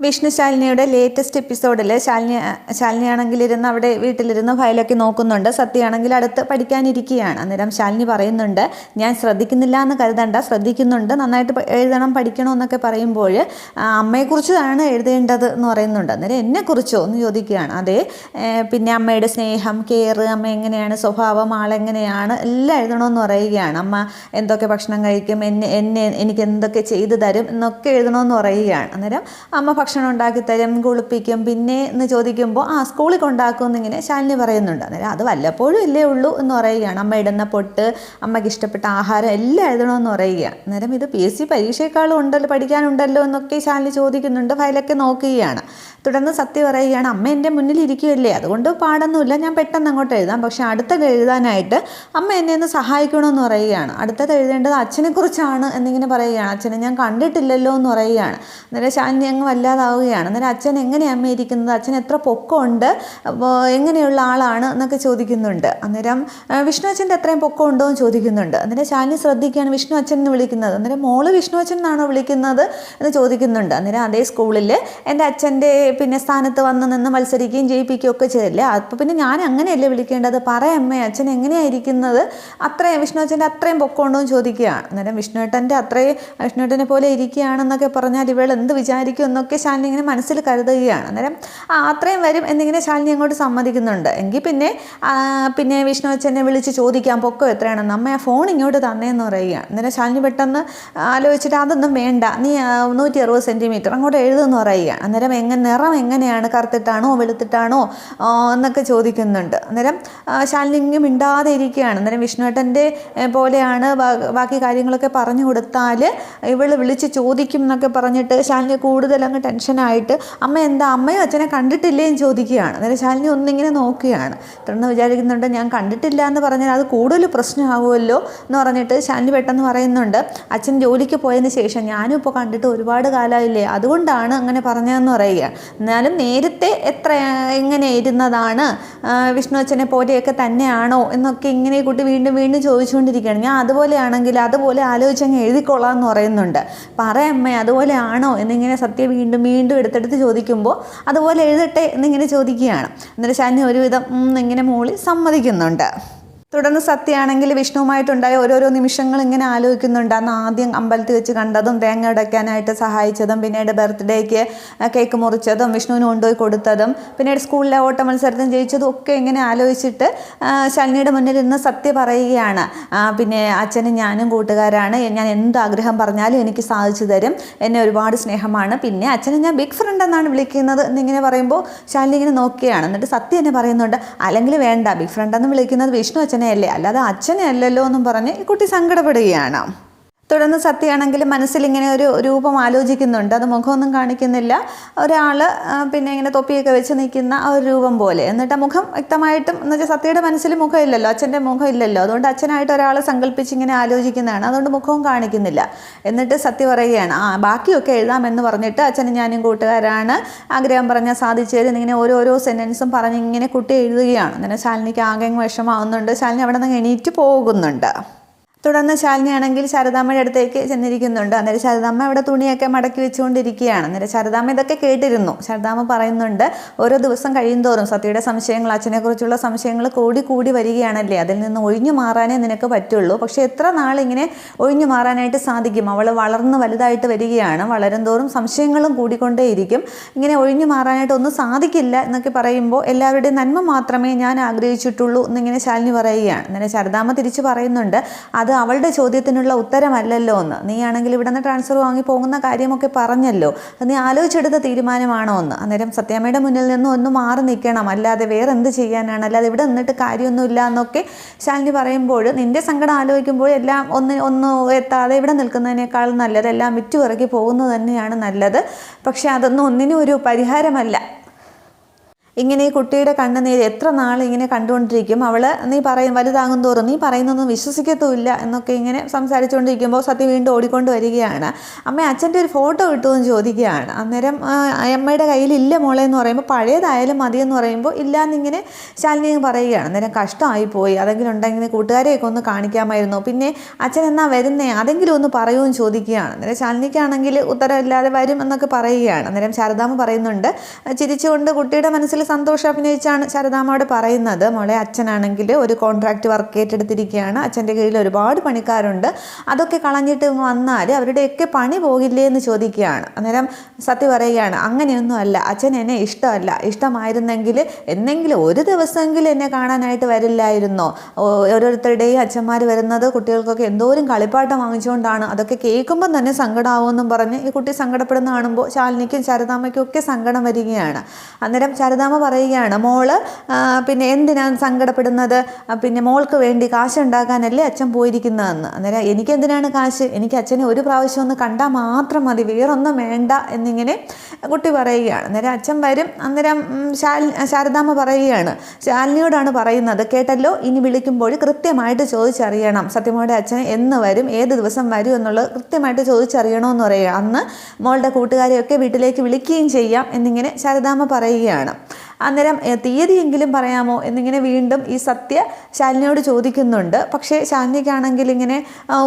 Vishnu ശാലിനിയുടെ latest എപ്പിസോഡിൽ ശാലിനി ശാലിനിയാണെങ്കിൽ ഇരുന്ന് അവിടെ വീട്ടിലിരുന്ന് ഫയലൊക്കെ നോക്കുന്നുണ്ട്. സത്യയാണെങ്കിൽ അടുത്ത് പഠിക്കാനിരിക്കുകയാണ്. അന്നേരം ശാലിനി പറയുന്നുണ്ട് ഞാൻ ശ്രദ്ധിക്കുന്നില്ല എന്ന് കരുതണ്ട ശ്രദ്ധിക്കുന്നുണ്ട്. നന്നായിട്ട് എഴുതണം പഠിക്കണം എന്നൊക്കെ പറയുമ്പോൾ അമ്മയെക്കുറിച്ചാണ് എഴുതേണ്ടത് എന്ന് പറയുന്നുണ്ട്. അന്നേരം എന്നെക്കുറിച്ചോ? എന്ന് ചോദിക്കുകയാണ്. അതെ പിന്നെ അമ്മയുടെ സ്നേഹം കെയർ അമ്മ എങ്ങനെയാണ് സ്വഭാവം ആളെങ്ങനെയാണ് എല്ലാം എഴുതണമെന്ന് പറയുകയാണ്. അമ്മ എന്തൊക്കെ ഭക്ഷണം കഴിക്കും എന്നെ എന്നെ എനിക്ക് എന്തൊക്കെ ചെയ്തു തരും എന്നൊക്കെ എഴുതണമെന്ന് പറയുകയാണ്. അന്നേരം അമ്മ ഭക്ഷണം ഉണ്ടാക്കി തരും കുളിപ്പിക്കും പിന്നെ എന്ന് ചോദിക്കുമ്പോൾ ആ സ്കൂളിൽ കൊണ്ടാക്കും എന്നിങ്ങനെ ശാലിനി പറയുന്നുണ്ട്. അന്നേരം അത് വല്ലപ്പോഴും ഇല്ലേ ഉള്ളൂ എന്ന് പറയുകയാണ്. അമ്മ ഇടുന്ന പൊട്ട് അമ്മയ്ക്ക് ഇഷ്ടപ്പെട്ട ആഹാരം എല്ലാം എഴുതണമെന്ന് പറയുകയാണ് അന്നേരം ഇത് പി എസ് സി പരീക്ഷയെക്കാളും ഉണ്ടല്ലോ പഠിക്കാനുണ്ടല്ലോ എന്നൊക്കെ ശാലിനി ചോദിക്കുന്നുണ്ട് ഫയലൊക്കെ നോക്കുകയാണ്. തുടർന്ന് സത്യ പറയുകയാണ് അമ്മ എന്റെ മുന്നിൽ ഇരിക്കുകയല്ലേ അതുകൊണ്ട് പാടൊന്നുമില്ല ഞാൻ പെട്ടെന്ന് അങ്ങോട്ട് എഴുതാം. പക്ഷേ അടുത്തത് എഴുതാനായിട്ട് അമ്മ എന്നെ ഒന്ന് സഹായിക്കണമെന്ന് പറയുകയാണ്. അടുത്തത് എഴുതേണ്ടത് അച്ഛനെക്കുറിച്ചാണ് എന്നിങ്ങനെ പറയുകയാണ്. അച്ഛനെ ഞാൻ കണ്ടിട്ടില്ലല്ലോ എന്ന് പറയുകയാണ്. അന്നേരം ശാലിനി അങ്ങ് വല്ലാതാവുകയാണ് അന്നേരം അച്ഛൻ എങ്ങനെയാണ് അമ്മ ഇരിക്കുന്നത്? അച്ഛൻ എത്ര പൊക്കമുണ്ട്? എങ്ങനെയുള്ള ആളാണ് എന്നൊക്കെ ചോദിക്കുന്നുണ്ട്. അന്നേരം വിഷ്ണു അച്ഛന്റെ എത്രയും പൊക്കം ഉണ്ടോ എന്ന് ചോദിക്കുന്നുണ്ട്. അന്നേരം ശാലിനി ശ്രദ്ധിക്കുകയാണ് വിഷ്ണു അച്ഛൻ എന്ന് വിളിക്കുന്നത്. അന്നേരം മോൾ വിഷ്ണു അച്ഛൻ എന്നാണോ വിളിക്കുന്നത് എന്ന് ചോദിക്കുന്നുണ്ട്. അന്നേരം അതേ സ്കൂളിൽ എന്റെ അച്ഛന്റെ പിന്നെ സ്ഥാനത്ത് വന്ന് നിന്ന് മത്സരിക്കുകയും ജയിപ്പിക്കുകയും ഒക്കെ ചെയ്തില്ലേ? അപ്പോൾ പിന്നെ ഞാൻ അങ്ങനെയല്ലേ വിളിക്കേണ്ടത്? പറയമ്മേ അച്ഛൻ എങ്ങനെയായിരിക്കുന്നത് അത്രയും വിഷ്ണു അച്ഛന്റെ അത്രയും പൊക്കമുണ്ടോ എന്ന് ചോദിക്കുകയാണ്. അന്നേരം വിഷ്ണുവേട്ടന്റെ അത്രയും വിഷ്ണുവേട്ടനെ പോലെ ഇരിക്കുകയാണെന്നൊക്കെ പറഞ്ഞാൽ ഇവൾ എന്ത് വിചാരിക്കും എന്നൊക്കെ ശാലിനി ഇങ്ങനെ മനസ്സിൽ കരുതുകയാണ്. അന്നേരം ആ അത്രയും വരും എന്നിങ്ങനെ ശാലിനി അങ്ങോട്ട് സമ്മതിക്കുന്നുണ്ട്. എങ്കിൽ പിന്നെ പിന്നെ വിഷ്ണു അച്ഛനെ വിളിച്ച് ചോദിക്കാം പൊക്കം എത്രയാണെന്ന്? അമ്മ ആ ഫോൺ ഇങ്ങോട്ട് തന്നേന്ന് പറയുകയാണ്. അന്നേരം ശാലിനി പെട്ടെന്ന് ആലോചിച്ചിട്ട് അതൊന്നും വേണ്ട നീ നൂറ്റി അറുപത് സെന്റിമീറ്റർ അങ്ങോട്ട് എഴുതുമെന്ന് പറയുകയാണ്. അന്നേരം എങ്ങനെ നിറം എങ്ങനെയാണ്? കറുത്തിട്ടാണോ വെളുത്തിട്ടാണോ? എന്നൊക്കെ ചോദിക്കുന്നുണ്ട്. അന്നേരം ശാലിനി ഇങ്ങനെ മിണ്ടാതെ ഇരിക്കുകയാണ്. അന്നേരം വിഷ്ണുവേട്ടന്റെ പോലെയാണ് ബാക്കി കാര്യങ്ങളൊക്കെ പറഞ്ഞു കൊടുത്താൽ ഇവൾ വിളിച്ച് ചോദിക്കും എന്നൊക്കെ പറഞ്ഞിട്ട് ശാലിനി കൂടുതൽ അങ്ങ് ടെൻഷനായിട്ട് അമ്മ എന്താ അമ്മയും അച്ഛനെ കണ്ടിട്ടില്ലേ? എന്ന് ചോദിക്കുകയാണ്. അന്നേരം ശാലിനി ഒന്നിങ്ങനെ നോക്കുകയാണ്. തുടർന്ന് വിചാരിക്കുന്നുണ്ട് ഞാൻ കണ്ടിട്ടില്ല എന്ന് പറഞ്ഞാൽ അത് കൂടുതൽ പ്രശ്നമാകുമല്ലോ എന്ന് പറഞ്ഞിട്ട് ശാലിനി പെട്ടെന്ന് പറയുന്നുണ്ട് അച്ഛൻ ജോലിക്ക് പോയതിന് ശേഷം ഞാനും ഇപ്പോൾ കണ്ടിട്ട് ഒരുപാട് കാലമായില്ലേ അതുകൊണ്ടാണ് അങ്ങനെ പറഞ്ഞതെന്ന് പറയുക. എന്നാലും നേരത്തെ എത്ര എങ്ങനെ ഇരുന്നതാണ് വിഷ്ണു അച്ഛനെ പോലെയൊക്കെ തന്നെയാണോ? എന്നൊക്കെ ഇങ്ങനെ കൂട്ടി വീണ്ടും വീണ്ടും ചോദിച്ചുകൊണ്ടിരിക്കുകയാണ്. ഞാൻ അതുപോലെയാണെങ്കിൽ അതുപോലെ ആലോചിച്ചങ്ങ് എഴുതിക്കൊള്ളാം എന്ന് പറയുന്നുണ്ട്. പറയമ്മേ അതുപോലെ ആണോ എന്നിങ്ങനെ സത്യ വീണ്ടും വീണ്ടും എടുത്തെടുത്ത് ചോദിക്കുമ്പോൾ അതുപോലെ എഴുതട്ടെ എന്നിങ്ങനെ ചോദിക്കുകയാണ്. എന്നിട്ട് ശാലിനി ഒരുവിധം ഇങ്ങനെ മൂളി സമ്മതിക്കുന്നുണ്ട്. തുടർന്ന് സത്യമാണെങ്കിൽ വിഷ്ണുവുമായിട്ടുണ്ടായ ഓരോരോ നിമിഷങ്ങൾ ഇങ്ങനെ ആലോചിക്കുന്നുണ്ട്. അന്ന് ആദ്യം അമ്പലത്തിൽ വെച്ച് കണ്ടതും തേങ്ങ ഉടയ്ക്കാനായിട്ട് സഹായിച്ചതും പിന്നീട് ബർത്ത്ഡേക്ക് കേക്ക് മുറിച്ചതും വിഷ്ണുവിന് കൊണ്ടുപോയി കൊടുത്തതും പിന്നീട് സ്കൂളിലെ ഓട്ട മത്സരത്തിൽ ജയിച്ചതും ഒക്കെ ഇങ്ങനെ ആലോചിച്ചിട്ട് ശലിനിയുടെ മുന്നിൽ ഇന്ന് സത്യ പറയുകയാണ്. പിന്നെ അച്ഛനും ഞാനും കൂട്ടുകാരാണ്. ഞാൻ എന്ത് ആഗ്രഹം പറഞ്ഞാലും എനിക്ക് സാധിച്ചു തരും. എന്നെ ഒരുപാട് സ്നേഹമാണ്. പിന്നെ അച്ഛനെ ഞാൻ ബിഗ് ഫ്രണ്ട് എന്നാണ് വിളിക്കുന്നത് എന്നിങ്ങനെ പറയുമ്പോൾ ശാലിനി ഇങ്ങനെ നോക്കുകയാണ് എന്നിട്ട് സത്യം എന്നെ പറയുന്നുണ്ട്. അല്ലെങ്കിൽ വേണ്ട ബിഗ് ഫ്രണ്ട് എന്ന് വിളിക്കുന്നത് വിഷ്ണു അച്ഛനെ അല്ലേ അല്ലാതെ അച്ഛനെ അല്ലല്ലോ എന്നും പറഞ്ഞ് ഈ കുട്ടി സങ്കടപ്പെടുകയാണ്. തുടർന്ന് സത്യമാണെങ്കിൽ മനസ്സിൽ ഇങ്ങനെ ഒരു രൂപം ആലോചിക്കുന്നുണ്ട്. അത് മുഖമൊന്നും കാണിക്കുന്നില്ല. ഒരാൾ പിന്നെ ഇങ്ങനെ തൊപ്പിയൊക്കെ വെച്ച് നിൽക്കുന്ന ആ ഒരു രൂപം പോലെ. എന്നിട്ട് മുഖം വ്യക്തമായിട്ടും എന്ന് വെച്ചാൽ സത്യയുടെ മനസ്സിൽ മുഖം ഇല്ലല്ലോ. അച്ഛന്റെ മുഖം ഇല്ലല്ലോ. അതുകൊണ്ട് അച്ഛനായിട്ട് ഒരാൾ സങ്കല്പിച്ച് ഇങ്ങനെ ആലോചിക്കുന്നതാണ്. അതുകൊണ്ട് മുഖവും കാണിക്കുന്നില്ല. എന്നിട്ട് സത്യ പറയുകയാണ് ആ ബാക്കിയൊക്കെ എഴുതാമെന്ന് പറഞ്ഞിട്ട് അച്ഛനും ഞാനും കൂട്ടുകാരാണ്. ആഗ്രഹം പറഞ്ഞാൽ സാധിച്ചത് ഇങ്ങനെ ഓരോരോ സെന്റൻസും പറഞ്ഞ് ഇങ്ങനെ കുട്ടി എഴുതുകയാണ്. അങ്ങനെ ശാലിനിക്ക് ആകെ വിഷമാവുന്നുണ്ട് ശാലിനി അവിടെ നിന്ന് എണീറ്റ് പോകുന്നുണ്ട്. തുടർന്ന് ശാലിനിയാണെങ്കിൽ ശാരദാമ്മയുടെ അടുത്തേക്ക് ചെന്നിരിക്കുന്നുണ്ട്. അന്നേരം ശാരദാമ്മ ഇവിടെ തുണിയൊക്കെ മടക്കി വെച്ചുകൊണ്ടിരിക്കുകയാണ്. അന്നേരം ശാരദാമ്മ ഇതൊക്കെ കേട്ടിരുന്നു. ശാരദാമ്മ പറയുന്നുണ്ട് ഓരോ ദിവസം കഴിയുന്തോറും സത്യയുടെ സംശയങ്ങൾ അച്ഛനെക്കുറിച്ചുള്ള സംശയങ്ങൾ കൂടി കൂടി വരികയാണല്ലേ? അതിൽ നിന്ന് ഒഴിഞ്ഞു മാറാനേ നിനക്ക് പറ്റുള്ളൂ. പക്ഷേ എത്ര നാളിങ്ങനെ ഒഴിഞ്ഞു മാറാനായിട്ട് സാധിക്കും? അവൾ വളർന്ന് വലുതായിട്ട് വരികയാണ്. വളരും തോറും സംശയങ്ങളും കൂടിക്കൊണ്ടേയിരിക്കും. ഇങ്ങനെ ഒഴിഞ്ഞു മാറാനായിട്ട് ഒന്നും സാധിക്കില്ല എന്നൊക്കെ പറയുമ്പോൾ എല്ലാവരുടെയും നന്മ മാത്രമേ ഞാൻ ആഗ്രഹിച്ചിട്ടുള്ളൂ എന്നിങ്ങനെ ശാലിനി പറയുകയാണ്. അന്നേരം ശാരദാമ്മ തിരിച്ചു പറയുന്നുണ്ട് അത് അവളുടെ ചോദ്യത്തിനുള്ള ഉത്തരമല്ലല്ലോ എന്ന്. നീ ആണെങ്കിൽ ഇവിടെ നിന്ന് ട്രാൻസ്ഫർ വാങ്ങി പോകുന്ന കാര്യമൊക്കെ പറഞ്ഞല്ലോ. അത് നീ ആലോചിച്ചെടുത്ത തീരുമാനമാണോ എന്ന്. അന്നേരം സത്യാമ്മയുടെ മുന്നിൽ നിന്ന് ഒന്ന് മാറി നിൽക്കണം. അല്ലാതെ വേറെ എന്ത് ചെയ്യാനാണ്? അല്ലാതെ ഇവിടെ നിന്നിട്ട് കാര്യമൊന്നുമില്ല എന്നൊക്കെ ശാലിനി പറയുമ്പോൾ നിന്റെ സങ്കടം ആലോചിക്കുമ്പോൾ എല്ലാം ഒന്ന് ഒന്ന് എത്താതെ ഇവിടെ നിൽക്കുന്നതിനേക്കാൾ നല്ലത് എല്ലാം വിറ്റുപിറക്കി പോകുന്നത് തന്നെയാണ് നല്ലത്. പക്ഷേ അതൊന്നും ഒന്നിനും ഒരു പരിഹാരമല്ല. ഇങ്ങനെ ഈ കുട്ടിയുടെ കണ്ണുനീര് എത്ര നാൾ ഇങ്ങനെ കണ്ടുകൊണ്ടിരിക്കും? അവൾ നീ പറയും വലുതാകും തോറും നീ പറയുന്നൊന്നും വിശ്വസിക്കത്തുമില്ല എന്നൊക്കെ ഇങ്ങനെ സംസാരിച്ചുകൊണ്ടിരിക്കുമ്പോൾ സത്യ വീണ്ടും ഓടിക്കൊണ്ട് വരികയാണ്. അമ്മ അച്ഛന്റെ ഒരു ഫോട്ടോ കിട്ടുമെന്ന് ചോദിക്കുകയാണ്. അന്നേരം അമ്മയുടെ കയ്യിലില്ല മോളെ എന്ന് പറയുമ്പോൾ പഴയതായാലും മതിയെന്ന് പറയുമ്പോൾ ഇല്ല എന്നിങ്ങനെ ശാലിനി പറയുകയാണ്. അന്നേരം കഷ്ടമായി പോയി അതെങ്കിലും ഉണ്ടെങ്കിൽ കൂട്ടുകാരെയൊക്കെ ഒന്ന് കാണിക്കാമായിരുന്നു. പിന്നെ അച്ഛൻ എന്നാ വരുന്നേ? അതെങ്കിലും ഒന്ന് പറയുമെന്ന് ചോദിക്കുകയാണ്. അന്നേരം ശാലിനിക്കാണെങ്കിൽ ഉത്തരമില്ലാതെ വരും എന്നൊക്കെ പറയുകയാണ്. അന്നേരം ശാരദാമ്മ പറയുന്നുണ്ട് ചിരിച്ചുകൊണ്ട് കുട്ടിയുടെ മനസ്സിൽ സന്തോഷം അഭിനയിച്ചാണ് ശാരദാമ്മയോട് പറയുന്നത്. മോളെ അച്ഛനാണെങ്കിൽ ഒരു കോൺട്രാക്റ്റ് വർക്ക് ഏറ്റെടുത്തിരിക്കുകയാണ്. അച്ഛന്റെ കീഴിൽ ഒരുപാട് പണിക്കാരുണ്ട്. അതൊക്കെ കളഞ്ഞിട്ട് വന്നാൽ അവരുടെയൊക്കെ പണി പോകില്ലേ എന്ന് ചോദിക്കുകയാണ്. അന്നേരം സത്യ പറയുകയാണ് അങ്ങനെയൊന്നും അല്ല അച്ഛൻ എന്നെ ഇഷ്ടമല്ല. ഇഷ്ടമായിരുന്നെങ്കിൽ എന്നെങ്കിലും ഒരു ദിവസമെങ്കിലും എന്നെ കാണാനായിട്ട് വരില്ലായിരുന്നോ. ഓരോരുത്തരുടെയും അച്ഛന്മാർ വരുന്നത് കുട്ടികൾക്കൊക്കെ എന്തോരം കളിപ്പാട്ടം വാങ്ങിച്ചുകൊണ്ടാണ്. അതൊക്കെ കേൾക്കുമ്പം തന്നെ സങ്കടമാവുമെന്നും പറഞ്ഞ് ഈ കുട്ടി സങ്കടപ്പെടുന്ന കാണുമ്പോൾ ശാലിനിക്കും ശാരദാമ്മയ്ക്കും ഒക്കെ സങ്കടം വരികയാണ്. അന്നേരം ശാരദാമ്മ പറയുകയാണ് മോൾ പിന്നെ എന്തിനാണ് സങ്കടപ്പെടുന്നത്? പിന്നെ മോൾക്ക് വേണ്ടി കാശ് ഉണ്ടാക്കാനല്ലേ അച്ഛൻ പോയിരിക്കുന്നതെന്ന്. അന്നേരം എനിക്ക് എന്തിനാണ് കാശ്? എനിക്ക് അച്ഛനെ ഒരു പ്രാവശ്യം ഒന്ന് കണ്ടാൽ മാത്രം മതി വേറൊന്നും വേണ്ട എന്നിങ്ങനെ കുട്ടി പറയുകയാണ്. അന്നേരം അച്ഛൻ വരും അന്നേരം ശാൽ ശാരദാമ്മ പറയുകയാണ്. ശാലിനിയോടാണ് പറയുന്നത് കേട്ടല്ലോ ഇനി വിളിക്കുമ്പോൾ കൃത്യമായിട്ട് ചോദിച്ചറിയണം. സത്യമോടെ അച്ഛൻ എന്ന് വരും ഏത് ദിവസം വരും എന്നുള്ളത് കൃത്യമായിട്ട് ചോദിച്ചറിയണമെന്ന് പറയുക. അന്ന് മോളുടെ കൂട്ടുകാരെയൊക്കെ വീട്ടിലേക്ക് വിളിക്കുകയും ചെയ്യാം എന്നിങ്ങനെ ശാരദാമ്മ പറയുകയാണ്. അന്നേരം "എ, തീയതിയെങ്കിലും പറയാമോ എന്നിങ്ങനെ വീണ്ടും ഈ സത്യ ശാലിനിയോട് ചോദിക്കുന്നുണ്ട്. പക്ഷേ ശാലിനിക്കാണെങ്കിൽ ഇങ്ങനെ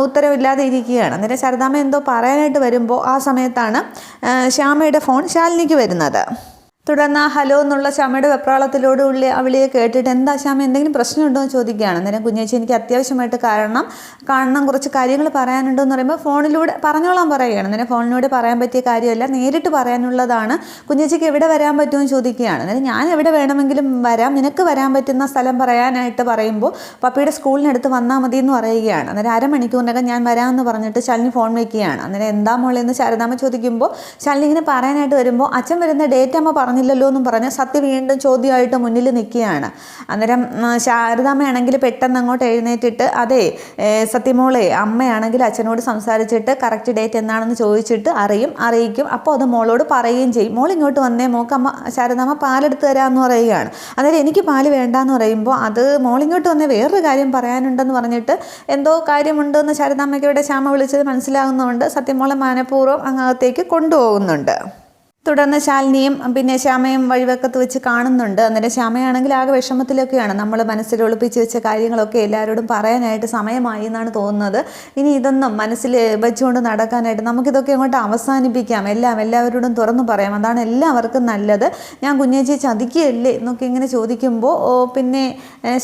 ഉത്തരവില്ലാതെ ഇരിക്കുകയാണ്. അന്നേരം ശാരദാമ്മ എന്തോ പറയാനായിട്ട് വരുമ്പോൾ ആ സമയത്താണ് ശ്യാമയുടെ ഫോൺ ശാലിനിക്ക് വരുന്നത്. തുടർന്ന് ആ ഹലോ എന്നുള്ള ശ്യാമയുടെ വെപ്രാളത്തിലൂടെ അവളിയെ കേട്ടിട്ട് എന്താ ശ്യാമ എന്തെങ്കിലും പ്രശ്നമുണ്ടോ എന്ന് ചോദിക്കുകയാണ്. അന്നേരം കുഞ്ഞേച്ചി എനിക്ക് അത്യാവശ്യമായിട്ട് കാരണം കാണണം കുറച്ച് കാര്യങ്ങൾ പറയാനുണ്ടോ എന്ന് പറയുമ്പോൾ ഫോണിലൂടെ പറഞ്ഞോളാൻ പറയുകയാണ്. അന്നേരം ഫോണിലൂടെ പറയാൻ പറ്റിയ കാര്യമല്ല നേരിട്ട് പറയാനുള്ളതാണ്. കുഞ്ഞേച്ചിക്ക് എവിടെ വരാൻ പറ്റുമെന്ന് ചോദിക്കുകയാണ്. അന്നേരം ഞാൻ എവിടെ വേണമെങ്കിലും വരാം നിനക്ക് വരാൻ പറ്റുന്ന സ്ഥലം പറയാനായിട്ട് പറയുമ്പോൾ പപ്പിയുടെ സ്കൂളിനടുത്ത് വന്നാൽ മതി എന്ന് പറയുകയാണ്. അന്നേരം അരമണിക്കൂറിനകം ഞാൻ വരാമെന്ന് പറഞ്ഞിട്ട് ശാലിനി ഫോൺ വയ്ക്കുകയാണ് അന്നേരം എന്താ മോളെ എന്ന് ശാരദാമ്മ ചോദിക്കുമ്പോൾ ശാലിനി ഇങ്ങനെ പറയാനായിട്ട് വരുമ്പോൾ അച്ഛൻ വരുന്ന ഡേറ്റ് അമ്മ പറഞ്ഞില്ലല്ലോ എന്നും പറഞ്ഞ് സത്യ വീണ്ടും ചോദ്യമായിട്ട് മുന്നിൽ നിൽക്കുകയാണ്. അന്നേരം ശാരദാമ്മയാണെങ്കിൽ പെട്ടെന്ന് അങ്ങോട്ട് എഴുന്നേറ്റിട്ട് അതെ സത്യമോളെ അമ്മയാണെങ്കിൽ അച്ഛനോട് സംസാരിച്ചിട്ട് കറക്റ്റ് ഡേറ്റ് എന്താണെന്ന് ചോദിച്ചിട്ട് അറിയും അറിയിക്കും. അപ്പോൾ അത് മോളോട് പറയുകയും ചെയ്യും. മോൾ ഇങ്ങോട്ട് വന്നേ മോക്ക് അമ്മ ശാരദാമ്മ പാലെടുത്ത് തരാമെന്ന് പറയുകയാണ്. അന്നേരം എനിക്ക് പാൽ വേണ്ടാന്ന് പറയുമ്പോൾ അത് മോളിങ്ങോട്ട് വന്നേ വേറൊരു കാര്യം പറയാനുണ്ടെന്ന് പറഞ്ഞിട്ട് എന്തോ കാര്യമുണ്ടെന്ന് ശാരദാമ്മയ്ക്ക് ഇവിടെ ശ്യാമ വിളിച്ചത് മനസ്സിലാകുന്നതുകൊണ്ട് സത്യമോളെ മാനപൂർവം അങ്ങകത്തേക്ക് കൊണ്ടുപോകുന്നുണ്ട്. തുടർന്ന് ശാലിനിയും പിന്നെ ശ്യാമയും വഴിവക്കത്ത് വെച്ച് കാണുന്നുണ്ട്. അന്നേരം ശ്യാമയാണെങ്കിൽ ആകെ വിഷമത്തിലൊക്കെയാണ്. നമ്മൾ മനസ്സിൽ ഒളിപ്പിച്ച് വെച്ച കാര്യങ്ങളൊക്കെ എല്ലാവരോടും പറയാനായിട്ട് സമയമായി എന്നാണ് തോന്നുന്നത്. ഇനി ഇതൊന്നും മനസ്സിൽ വെച്ചുകൊണ്ട് നടക്കാനായിട്ട് നമുക്കിതൊക്കെ അങ്ങോട്ട് അവസാനിപ്പിക്കാം. എല്ലാം എല്ലാവരോടും തുറന്നു പറയാം. അതാണ് എല്ലാവർക്കും നല്ലത്. ഞാൻ കുഞ്ഞേച്ചി ചതിക്കുകയല്ലേ എന്നൊക്കെ ഇങ്ങനെ ചോദിക്കുമ്പോൾ പിന്നെ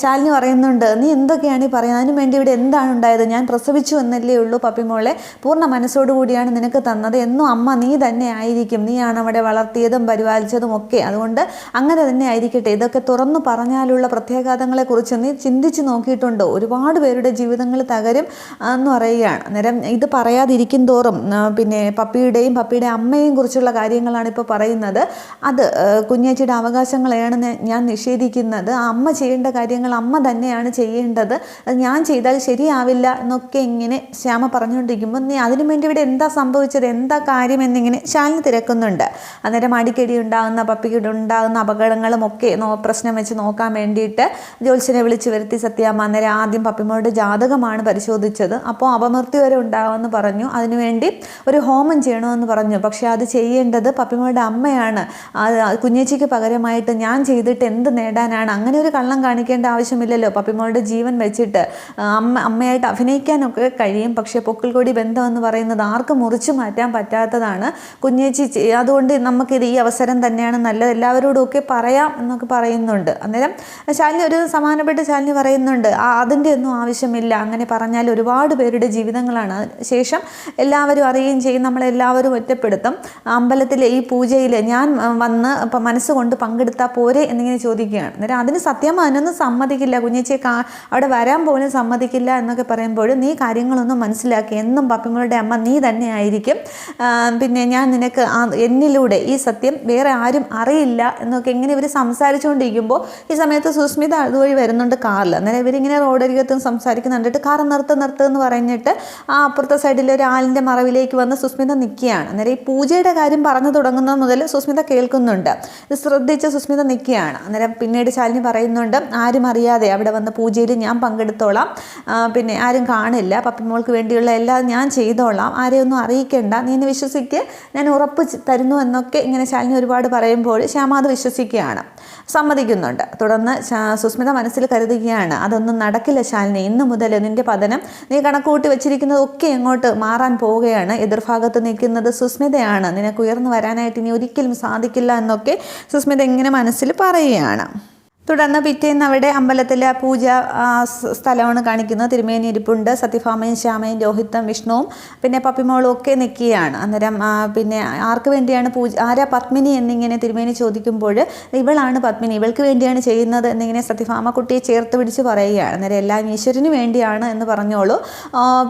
ശാലിനി പറയുന്നുണ്ട് നീ എന്തൊക്കെയാണ് ഈ പറയുന്നത്? അതിനു വേണ്ടി ഇവിടെ എന്താണ് ഉണ്ടായത്? ഞാൻ പ്രസവിച്ചു എന്നല്ലേ ഉള്ളൂ പപ്പിമോളെ പൂർണ മനസ്സോടുകൂടിയാണ് നിനക്ക് തന്നത്. എന്നും അമ്മ നീ തന്നെ ആയിരിക്കും. നീയാണ് അവിടെ വളർത്തിയതും പരിപാലിച്ചതും ഒക്കെ. അതുകൊണ്ട് അങ്ങനെ തന്നെ ആയിരിക്കട്ടെ. ഇതൊക്കെ തുറന്നു പറഞ്ഞാലുള്ള പ്രത്യാഘാതങ്ങളെക്കുറിച്ച് നീ ചിന്തിച്ച് നോക്കിയിട്ടുണ്ടോ. ഒരുപാട് പേരുടെ ജീവിതങ്ങൾ തകരും എന്ന് പറയുകയാണ്. അന്നേരം ഇത് പറയാതിരിക്കും തോറും പിന്നെ പപ്പിയുടെയും പപ്പിയുടെ അമ്മയെയും കുറിച്ചുള്ള കാര്യങ്ങളാണ് ഇപ്പോൾ പറയുന്നത്. അത് കുഞ്ഞേച്ചിയുടെ അവകാശങ്ങളെയാണ് ഞാൻ നിഷേധിക്കുന്നത്. അമ്മ ചെയ്യേണ്ട കാര്യങ്ങൾ അമ്മ തന്നെയാണ് ചെയ്യേണ്ടത്. അത് ഞാൻ ചെയ്താൽ ശരിയാവില്ല എന്നൊക്കെ ഇങ്ങനെ ശ്യാമ പറഞ്ഞുകൊണ്ടിരിക്കുമ്പോൾ നീ അതിനു വേണ്ടി ഇവിടെ എന്താ സംഭവിച്ചത്? എന്താ കാര്യം എന്നിങ്ങനെ ശാലിനി തിരക്കുന്നുണ്ട്. അന്നേരം അടിക്കടി ഉണ്ടാകുന്ന പപ്പിക്ക് ഉണ്ടാകുന്ന അപകടങ്ങളും ഒക്കെ നോ പ്രശ്നം വെച്ച് നോക്കാൻ വേണ്ടിയിട്ട് ജ്യോത്സ്യനെ വിളിച്ച് വരുത്തി സത്യാമ്മ. അന്നേരം ആദ്യം പപ്പിമോളുടെ ജാതകമാണ് പരിശോധിച്ചത്. അപ്പോൾ അപമൃത്യു വരെ ഉണ്ടാകുമെന്ന് പറഞ്ഞു അതിനുവേണ്ടി ഒരു ഹോമം ചെയ്യണമെന്ന് പറഞ്ഞു. പക്ഷേ അത് ചെയ്യേണ്ടത് പപ്പിമോളുടെ അമ്മയാണ്. കുഞ്ഞേച്ചിക്ക് പകരമായിട്ട് ഞാൻ ചെയ്തിട്ട് എന്ത് നേടാനാണ്? അങ്ങനെ ഒരു കള്ളം കാണിക്കേണ്ട ആവശ്യമില്ലല്ലോ. പപ്പിമോളുടെ ജീവൻ വെച്ചിട്ട് അമ്മ അമ്മയായിട്ട് അഭിനയിക്കാനൊക്കെ കഴിയും. പക്ഷേ പൊക്കിൾക്കൊടി ബന്ധം എന്ന് പറയുന്നത് ആർക്കും മുറിച്ചു മാറ്റാൻ പറ്റാത്തതാണ് കുഞ്ഞേച്ചി ചെ- അതുകൊണ്ട് നമുക്കിത് ഈ അവസരം തന്നെയാണ് നല്ലത്. എല്ലാവരോടും ഒക്കെ പറയാം എന്നൊക്കെ പറയുന്നുണ്ട്. അന്നേരം ശാലിനി ഒരു സമാനപ്പെട്ട് ശാലിനി പറയുന്നുണ്ട് ആ അതിന്റെ ഒന്നും ആവശ്യമില്ല. അങ്ങനെ പറഞ്ഞാൽ ഒരുപാട് പേരുടെ ജീവിതങ്ങളാണ്. ശേഷം എല്ലാവരും അറിയുകയും ചെയ്യും നമ്മളെല്ലാവരും ഒറ്റപ്പെടുത്തും. അമ്പലത്തിലെ ഈ പൂജയിൽ ഞാൻ വന്ന് ഇപ്പം മനസ്സുകൊണ്ട് പങ്കെടുത്താൽ പോരെ എന്നിങ്ങനെ ചോദിക്കുകയാണ്. അന്നേരം അതിന് സത്യം അതിനൊന്നും സമ്മതിക്കില്ല. കുഞ്ഞേച്ചിയെ കാ അവിടെ വരാൻ പോലും സമ്മതിക്കില്ല എന്നൊക്കെ പറയുമ്പോൾ നീ കാര്യങ്ങളൊന്നും മനസ്സിലാക്കി. എന്നും പപ്പങ്ങളുടെ അമ്മ നീ തന്നെ ആയിരിക്കും. പിന്നെ ഞാൻ നിനക്ക് എന്നിൽ എന്നിലൂടെ ഈ സത്യം വേറെ ആരും അറിയില്ല എന്നൊക്കെ ഇങ്ങനെ ഇവർ സംസാരിച്ചുകൊണ്ടിരിക്കുമ്പോൾ ഈ സമയത്ത് സുസ്മിത അതുവഴി വരുന്നുണ്ട് കാറിൽ അന്നേരം ഇവരിങ്ങനെ റോഡരികത്തും സംസാരിക്കുന്നുണ്ടിട്ട് കാർ നിർത്ത് നിർത്ത് എന്ന് പറഞ്ഞിട്ട് ആ അപ്പുറത്തെ സൈഡിൽ ഒരു ആലിന്റെ മറവിലേക്ക് വന്ന് സുസ്മിത നിൽക്കുകയാണ് അന്നേരം ഈ പൂജയുടെ കാര്യം പറഞ്ഞു തുടങ്ങുന്നത് മുതൽ സുസ്മിത കേൾക്കുന്നുണ്ട്. ഇത് ശ്രദ്ധിച്ച് സുസ്മിത നിൽക്കുകയാണ് അന്നേരം പിന്നീട് ശാലിനി പറയുന്നുണ്ട് ആരും അറിയാതെ അവിടെ വന്ന പൂജയിൽ ഞാൻ പങ്കെടുത്തോളാം. പിന്നെ ആരും കാണില്ല. പപ്പിമോൾക്ക് വേണ്ടിയുള്ള എല്ലാം ഞാൻ ചെയ്തോളാം. ആരെയൊന്നും അറിയിക്കേണ്ട. നീ എന്നെ വിശ്വസിക്ക്. ഞാൻ ഉറപ്പ് തരുന്നു എന്നൊക്കെ ഇങ്ങനെ ശാലിനി ഒരുപാട് പറയുമ്പോൾ ശ്യാമ അത് വിശ്വസിക്കുകയാണ്. സമ്മതിക്കുന്നുണ്ട്. തുടർന്ന് സുസ്മിത മനസ്സിൽ കരുതുകയാണ് അതൊന്നും നടക്കില്ല ശാലിനി. ഇന്ന് മുതൽ നിന്റെ പതനം നീ കണക്കുകൂട്ടി വെച്ചിരിക്കുന്നതൊക്കെ എങ്ങോട്ട് മാറാൻ പോവുകയാണ്. എതിർഭാഗത്ത് നിൽക്കുന്നത് സുസ്മിതയാണ്. നിനക്ക് ഉയർന്നു വരാനായിട്ട് ഇനി ഒരിക്കലും സാധിക്കില്ല എന്നൊക്കെ സുസ്മിത ഇങ്ങനെ മനസ്സിൽ പറയുകയാണ്. തുടർന്ന് പിറ്റേന്ന് അവിടെ അമ്പലത്തിലെ പൂജ സ്ഥലമാണ് കാണിക്കുന്നത്. തിരുമേനി ഇരിപ്പുണ്ട്. സത്യഭാമയും ശ്യാമയും രോഹിത്തും വിഷ്ണുവും പിന്നെ പപ്പിമോളും ഒക്കെ നിൽക്കുകയാണ്. അന്നേരം പിന്നെ ആർക്ക് വേണ്ടിയാണ് പൂജ ആരാ പത്മിനി എന്നിങ്ങനെ തിരുമേനി ചോദിക്കുമ്പോൾ ഇവളാണ് പത്മിനി. ഇവൾക്ക് വേണ്ടിയാണ് ചെയ്യുന്നത് എന്നിങ്ങനെ സത്യഭാമ കുട്ടിയെ ചേർത്ത് പിടിച്ച് പറയുകയാണ്. അന്നേരം എല്ലാം ഈശ്വരന് വേണ്ടിയാണ് എന്ന് പറഞ്ഞോളൂ.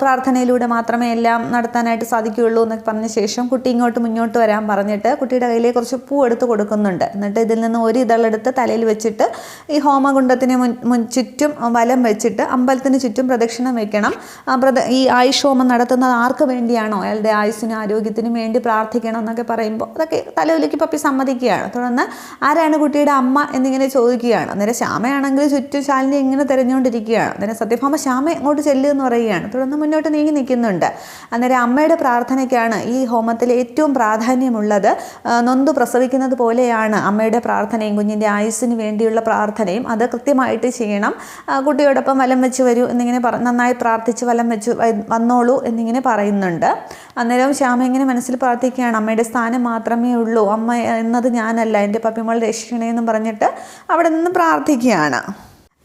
പ്രാർത്ഥനയിലൂടെ മാത്രമേ എല്ലാം നടത്താനായിട്ട് സാധിക്കുകയുള്ളൂ എന്നൊക്കെ പറഞ്ഞ ശേഷം കുട്ടി ഇങ്ങോട്ട് മുന്നോട്ട് വരാൻ പറഞ്ഞിട്ട് കുട്ടിയുടെ കയ്യിലെ കുറച്ച് പൂ എടുത്ത് കൊടുക്കുന്നുണ്ട്. എന്നിട്ട് ഇതിൽ നിന്ന് ഒരു ഇതളെടുത്ത് തലയിൽ വെച്ചിട്ട് ഈ ഹോമകുണ്ടത്തിന് മുൻ ചുറ്റും വലം വെച്ചിട്ട് അമ്പലത്തിന് ചുറ്റും പ്രദക്ഷിണം വെക്കണം. പ്രദ ഈ ആയുഷ് ഹോമം നടത്തുന്നത് ആർക്ക് വേണ്ടിയാണോ? അയാളുടെ ആയുസ്സിനും ആരോഗ്യത്തിനും വേണ്ടി പ്രാർത്ഥിക്കണം എന്നൊക്കെ പറയുമ്പോൾ അതൊക്കെ തലവിലേക്ക് പപ്പി സമ്മതിക്കുകയാണ്. തുടർന്ന് ആരാണ് കുട്ടിയുടെ അമ്മ എന്നിങ്ങനെ ചോദിക്കുകയാണ്. അന്നേരം ശ്യാമയാണെങ്കിൽ ചുറ്റും ശാലിനി ഇങ്ങനെ തിരഞ്ഞുകൊണ്ടിരിക്കുകയാണ്. അന്നേരം സത്യഭാമ ശ്യാമ അങ്ങോട്ട് ചെല്ലുമെന്ന് പറയുകയാണ്. തുടർന്ന് മുന്നോട്ട് നീങ്ങി നിൽക്കുന്നുണ്ട്. അന്നേരം അമ്മയുടെ പ്രാർത്ഥനയ്ക്കാണ് ഈ ഹോമത്തിൽ ഏറ്റവും പ്രാധാന്യമുള്ളത്. നൊന്തു പ്രസവിക്കുന്നത് പോലെയാണ് അമ്മയുടെ പ്രാർത്ഥനയും കുഞ്ഞിന്റെ ആയുസ്സിന് വേണ്ടിയുള്ള പ്രാർത്ഥനയും അത് കൃത്യമായിട്ട് ചെയ്യണം. കുട്ടിയോടൊപ്പം വലം വെച്ച് വരൂ എന്നിങ്ങനെ പറ നന്നായി പ്രാർത്ഥിച്ച് വലം വെച്ച് വന്നോളൂ എന്നിങ്ങനെ പറയുന്നുണ്ട്. അന്നേരം ശ്യാമ ഇങ്ങനെ മനസ്സിൽ പ്രാർത്ഥിക്കുകയാണ്. അമ്മയുടെ സ്ഥാനം മാത്രമേ ഉള്ളൂ. അമ്മ എന്നത് ഞാനല്ല എന്റെ പപ്പിമോൾ രക്ഷിക്കണേ എന്ന് പറഞ്ഞിട്ട് അവിടെ നിന്ന് പ്രാർത്ഥിക്കുകയാണ്.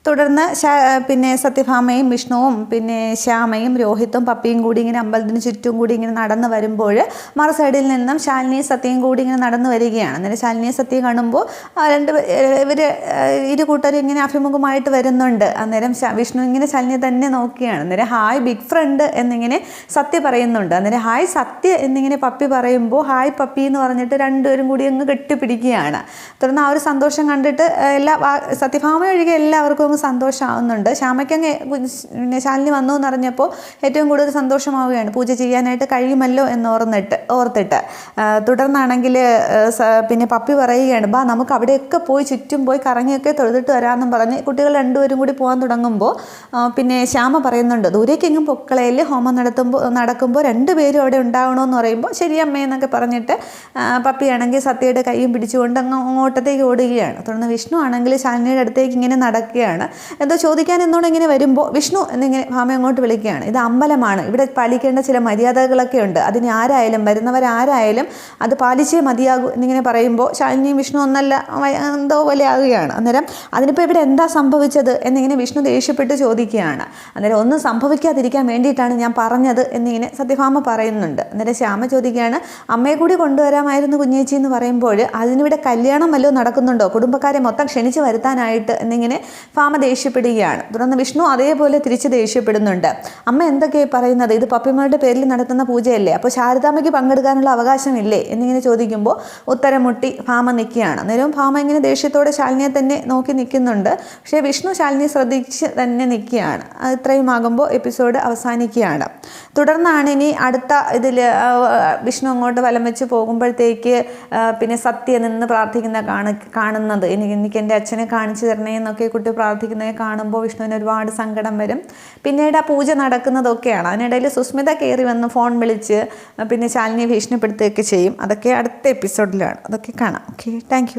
തുടർന്ന് പിന്നെ സത്യഭാമയും വിഷ്ണുവും പിന്നെ ശ്യാമയും രോഹിത്തും പപ്പിയും കൂടി ഇങ്ങനെ അമ്പലത്തിന് ചുറ്റും കൂടി ഇങ്ങനെ നടന്നു വരുമ്പോൾ മറു സൈഡിൽ നിന്നും ശാലിനിയും സത്യയും കൂടി ഇങ്ങനെ നടന്നു വരികയാണ്. അന്നേരം ശാലിനിയും സത്യം കാണുമ്പോൾ രണ്ട് ഇവർ ഇരു കൂട്ടരും ഇങ്ങനെ അഭിമുഖമായിട്ട് വരുന്നുണ്ട്. അന്നേരം വിഷ്ണു ഇങ്ങനെ ശാലിനിയെ തന്നെ നോക്കിയാണ് അന്നേരം ഹായ് ബിഗ് ഫ്രണ്ട് എന്നിങ്ങനെ സത്യ പറയുന്നുണ്ട്. അന്നേരം ഹായ് സത്യ എന്നിങ്ങനെ പപ്പി പറയുമ്പോൾ ഹായ് പപ്പി എന്ന് പറഞ്ഞിട്ട് രണ്ടുപേരും കൂടി അങ്ങ് കെട്ടിപ്പിടിക്കുകയാണ്. തുടർന്ന് ആ ഒരു സന്തോഷം കണ്ടിട്ട് എല്ലാ സത്യഭാമ ഒഴികെ എല്ലാവർക്കും അങ്ങ് സന്തോഷമാവുന്നുണ്ട് ശ്യാമയ്ക്കങ്ങ് പിന്നെ ശാലിനി വന്നു എന്ന് അറിഞ്ഞപ്പോൾ ഏറ്റവും കൂടുതൽ സന്തോഷമാവുകയാണ്. പൂജ ചെയ്യാനായിട്ട് കഴിയുമല്ലോ എന്ന് ഓർന്നിട്ട് ഓർത്തിട്ട്. തുടർന്നാണെങ്കിൽ പിന്നെ പപ്പി പറയുകയാണ് ബാ നമുക്ക് അവിടെയൊക്കെ പോയി ചുറ്റും പോയി കറങ്ങിയൊക്കെ തൊഴുതിട്ട് വരാമെന്നും പറഞ്ഞ് കുട്ടികൾ രണ്ടുപേരും കൂടി പോകാൻ തുടങ്ങുമ്പോൾ പിന്നെ ശ്യാമ പറയുന്നുണ്ട് ദൂരേക്കെങ്ങും പൊക്കളയിൽ ഹോമം നടത്തുമ്പോൾ നടക്കുമ്പോൾ രണ്ടുപേരും അവിടെ ഉണ്ടാവണമെന്ന് പറയുമ്പോൾ ശരി അമ്മേ എന്നൊക്കെ പറഞ്ഞിട്ട് പപ്പിയാണെങ്കിൽ സത്യയുടെ കൈയും പിടിച്ചുകൊണ്ട് അങ്ങ് അങ്ങോട്ടത്തേക്ക് ഓടുകയാണ്. തുടർന്ന് വിഷ്ണു ആണെങ്കിൽ ശാലിനിയുടെ അടുത്തേക്ക് ഇങ്ങനെ നടക്കുകയാണ്. എന്തോ ചോദിക്കാൻ എന്നോട് ഇങ്ങനെ വരുമ്പോൾ വിഷ്ണു എന്നിങ്ങനെ ഭാമ അങ്ങോട്ട് വിളിക്കുകയാണ്. ഇത് അമ്പലമാണ്. ഇവിടെ പാലിക്കേണ്ട ചില മര്യാദകളൊക്കെ ഉണ്ട്. അതിന് ആരായാലും വരുന്നവരാരായാലും അത് പാലിച്ചേ മതിയാകൂ എന്നിങ്ങനെ പറയുമ്പോൾ ശാലിനിയും വിഷ്ണു ഒന്നല്ല എന്തോ പോലെ ആകുകയാണ്. അന്നേരം അതിനിപ്പോൾ ഇവിടെ എന്താ സംഭവിച്ചത്? എന്നിങ്ങനെ വിഷ്ണു ദേഷ്യപ്പെട്ട് ചോദിക്കുകയാണ്. അന്നേരം ഒന്നും സംഭവിക്കാതിരിക്കാൻ വേണ്ടിയിട്ടാണ് ഞാൻ പറഞ്ഞത് എന്നിങ്ങനെ സത്യഭാമ പറയുന്നുണ്ട്. അന്നേരം ശ്യാമ ചോദിക്കുകയാണ് അമ്മയെ കൂടി കൊണ്ടുവരാമായിരുന്നു കുഞ്ഞേച്ചി എന്ന് പറയുമ്പോൾ അതിനിവിടെ കല്യാണം വല്ലതും നടക്കുന്നുണ്ടോ? കുടുംബക്കാരെ മൊത്തം ക്ഷണിച്ച് വരുത്താനായിട്ട് എന്നിങ്ങനെ ഭാമ ദേഷ്യപ്പെടുകയാണ്. തുടർന്ന് വിഷ്ണു അതേപോലെ തിരിച്ച് ദേഷ്യപ്പെടുന്നുണ്ട്. അമ്മ എന്തൊക്കെയായി പറയുന്നത്? ഇത് പപ്പിമാരുടെ പേരിൽ നടത്തുന്ന പൂജയല്ലേ? അപ്പോൾ ശാരദാമ്മയ്ക്ക് പങ്കെടുക്കാനുള്ള അവകാശമില്ലേ? എന്നിങ്ങനെ ചോദിക്കുമ്പോൾ ഉത്തരം മുട്ടി ഭാമ നിൽക്കുകയാണ്. അന്നേരവും ഭാമ ഇങ്ങനെ ദേഷ്യത്തോടെ ശാലിനിയെ തന്നെ നോക്കി നിൽക്കുന്നുണ്ട്. പക്ഷേ വിഷ്ണു ശാലിനിയെ ശ്രദ്ധിച്ച് തന്നെ നിൽക്കുകയാണ്. ഇത്രയും ആകുമ്പോൾ എപ്പിസോഡ് അവസാനിക്കുകയാണ്. തുടർന്നാണ് ഇനി അടുത്ത ഇതിൽ വിഷ്ണു അങ്ങോട്ട് വലം വെച്ച് പോകുമ്പോഴത്തേക്ക് പിന്നെ സത്യ നിന്ന് പ്രാർത്ഥിക്കുന്ന കാണുന്നത്. എനിക്ക് എനിക്ക് എന്റെ അച്ഛനെ കാണിച്ചു തരണേ എന്നൊക്കെ കുട്ടി പ്രാർത്ഥിക്കുന്നത് കാണുമ്പോൾ വിഷ്ണുവിന് ഒരുപാട് സങ്കടം വരും. പിന്നീട് ആ പൂജ നടക്കുന്നതൊക്കെയാണ്. അതിനിടയിൽ സുസ്മിത കയറി വന്ന് ഫോൺ വിളിച്ച് പിന്നെ ശാലിനിയെ ഭീഷണിപ്പെടുത്തുകയൊക്കെ ചെയ്യും. അതൊക്കെ അടുത്ത എപ്പിസോഡിലാണ്. അതൊക്കെ കാണാം. Okay thank